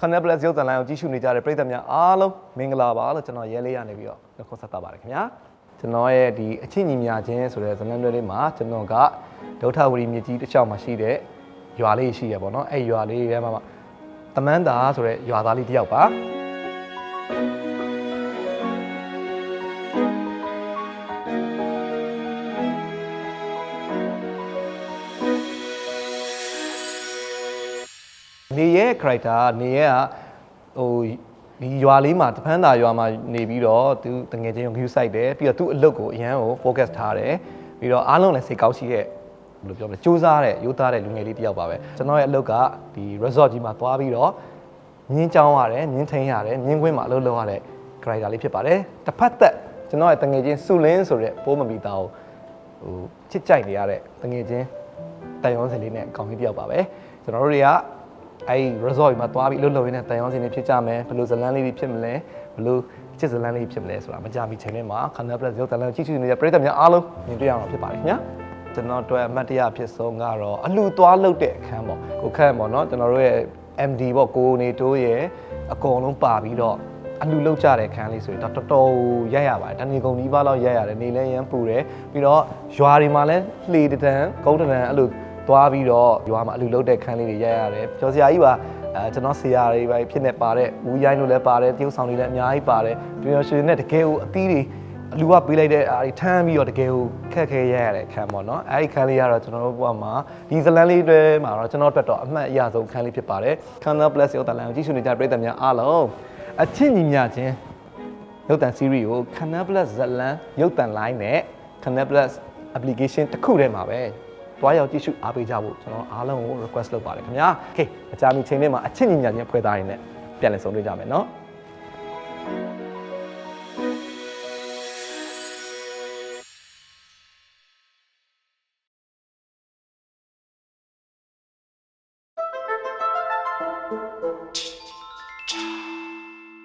Canal Plus ရုပ်သံလိုင်းကိုကြည့်ရှုနေကြတဲ့ပရိသတ်များအားလုံးမင်္ဂလာပါလို့ကျွန်တော်ရဲလေးရနေပြီးတော့နှုတ်ခွန်းဆက်တာပါတယ်ခင်ဗျာကျွန်တော်ရဲ့ဒီအချင်းညီမြချင်းဆိုတဲ့ဇာတ်လမ်းတွဲလေးမှာကျွန်တော်ကဒုဋ္ဌဝရီမြစ်ကြီးတစ်ချောင်းမှာရှိတဲ့ရွာလေးရှိရပေါ့နော်အဲ့ရွာလေးထဲမှာတမန်းတာဆိုတဲ့ရွာသားလေးတစ်ယောက်ပါ နေရဲ့ character ကနေရဲ့ကဟိုဒီရွာလေးမှာတပန်းသာရွာမှာနေပြီးတော့သူတငယ်ချင်းကို view site တယ်ပြီးတော့သူ့အလုပ်ကိုအရန်ကို focus ထားတယ်ပြီးတော့အားလုံးလည်းစိတ်ကောင်းရှိတဲ့ဘယ်လိုပြောမလဲစူးစမ်းတဲ့ရိုးသားတဲ့လူငယ်လေးတစ်ယောက်ပါပဲကျွန်တော်ရဲ့အလုပ်ကဒီ resort ကြီးမှာသွားပြီးတော့မြင်းကြောင်းရတယ်မြင်းထိန်ရတယ်မြင်းကွင်းမှာအလုပ်လုပ်ရတဲ့ character လေးဖြစ်ပါတယ်တစ်ဖက်သက်ကျွန်တော်ရဲ့တငယ်ချင်းစုလင်းဆိုတဲ့ပိုးမပီတာကိုဟိုချစ်ကြိုက်နေရတဲ့တငယ်ချင်းတန်ရုံးစင်လေးနဲ့အကောင်ကြီးတစ်ယောက်ပါပဲကျွန်တော်တို့တွေက အဲ့ resort မှာသွားပြီးအလုပ်လုပ်ရင်းနဲ့တန်ရောင်းစင်းတွေဖြစ်ကြမယ်ဘယ်လိုဇလန်းလေးတွေဖြစ်မလဲဘယ်လိုချစ်ဇလန်းလေးဖြစ်မလဲဆိုတာမကြမီချိန်ထဲမှာ Canal Plus ရုပ်တန်လန်းကြည့်ရှုနေတဲ့ပရိသတ်များအားလုံးမြင်တွေ့ရအောင်ဖြစ်ပါတယ်ခင်ဗျာကျွန်တော်တို့အမှတ်တရအဖြစ်ဆုံးကတော့အလူသွားလုပ်တဲ့အခန်းပေါ့ကိုခန့်ပေါ့နော်ကျွန်တော်တို့ရဲ့ MD ပေါ့ကိုနေတိုးရဲ့အကုန်လုံးပါပြီးတော့အလူလောက်ကြတဲ့ခန်းလေးဆိုရင်တော့တော်တော်ရိုက်ရပါတယ်တဏီကုံဒီးပါလောက်ရိုက်ရတယ်နေလဲရမ်းပူတယ်ပြီးတော့ရွာတွေမှာလည်းလှေတံကုန်းတံအဲ့လို သွားပြီးတော့ရွာမှာအလူလုတ်တဲ့ခန်းလေးတွေရိုက်ရတယ်ကျော်စရာကြီးပါအဲကျွန်တော်ဆရာတွေပဲဖြစ်နေပါတဲ့ဦးရိုင်းတို့လည်းပါတယ်တရုပ်ဆောင်တွေလည်းအများကြီးပါတယ်ပြီးတော့ရှင်နဲ့တကယ်ကိုအသီးတွေအလူကပေးလိုက်တဲ့အားတွေထမ်းပြီးတော့တကယ်ကိုခက်ခဲရိုက်ရတဲ့ခန်းပေါ့နော်အဲဒီခန်းလေးကတော့ကျွန်တော်တို့ဘဝမှာဒီဇလန်လေးတွေမှာတော့ကျွန်တော်အတွက်တော့အမှတ်အရဆုံးခန်းလေးဖြစ်ပါတယ် Canal Plus ရုပ်သံလိုင်းကိုကြည့်ရှုနေကြတဲ့ပရိသတ်များအားလုံးအချစ်ညီမျှချင်းရုပ်သံ series ကို Canal Plus ဇလန်ရုပ်သံလိုင်းနဲ့ Canal Plus application တစ်ခုထဲမှာပဲ တွားရောက်ကြည့်ရှုအားပေးကြဖို့ကျွန်တော်အားလုံးကို request လုပ်ပါတယ်ခင်ဗျာ။ Okay အကြမ်းမီချိန်လေးမှာအချစ်ညီညာချင်းဖွဲ့သားရင်းနဲ့ပြန်လည်ဆုံတွေ့ကြမယ်နော်။